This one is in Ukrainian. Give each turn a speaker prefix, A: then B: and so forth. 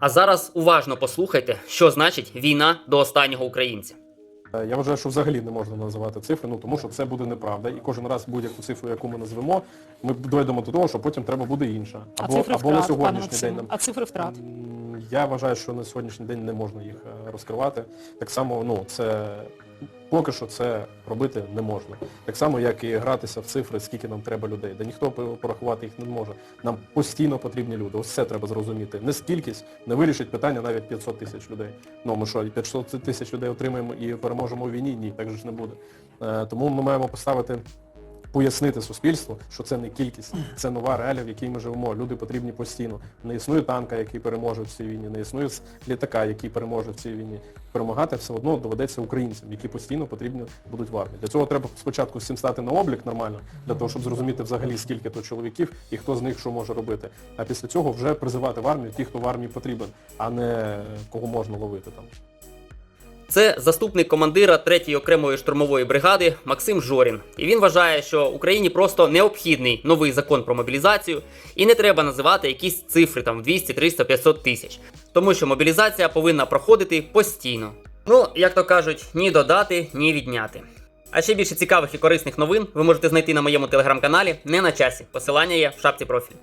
A: А зараз уважно послухайте, що значить війна до останнього українця.
B: Е, Я вважаю, що взагалі не можна називати цифри, ну тому що це буде неправда. І кожен раз будь-яку цифру, яку ми назвемо, ми дойдемо до того, що потім треба буде інша.
C: А цифри
B: або на
C: втрат, на
B: сьогоднішній день. нам-
C: а цифри втрат?
B: Я вважаю, що на сьогоднішній день не можна їх е, розкривати. Так само, ну це поки що це робити не можна. Так само, як і гратися в цифри, скільки нам треба людей. Де ніхто порахувати їх не може. Нам постійно потрібні люди. Ось це треба зрозуміти. Не скількість не вирішить питання навіть 500 тисяч людей. Ну ми що, 500 тисяч людей отримаємо і переможемо у війні? Ні, так же ж не буде. Е, Тому ми маємо поставити пояснити суспільству, що це не кількість, це нова реалія, в якій ми живемо. Люди потрібні постійно. Не існує танка, який переможе в цій війні, не існує літака, який переможе в цій війні. Перемагати все одно доведеться українцям, які постійно потрібні будуть в армії. Для цього треба спочатку всім стати на облік нормально, для того, щоб зрозуміти взагалі, скільки то чоловіків і хто з них що може робити. А після цього вже призивати в армію ті, хто в армії потрібен, а не кого можна ловити там.
A: Це заступник командира 3-ї окремої штурмової бригади Максим Жорін. І він вважає, що Україні просто необхідний новий закон про мобілізацію, і не треба називати якісь цифри там в 200, 300, 500 тисяч. Тому що мобілізація повинна проходити постійно. Ну, як то кажуть, ні додати, ні відняти. А ще більше цікавих і корисних новин ви можете знайти на моєму телеграм-каналі не на часі. Посилання є в шапці профілю.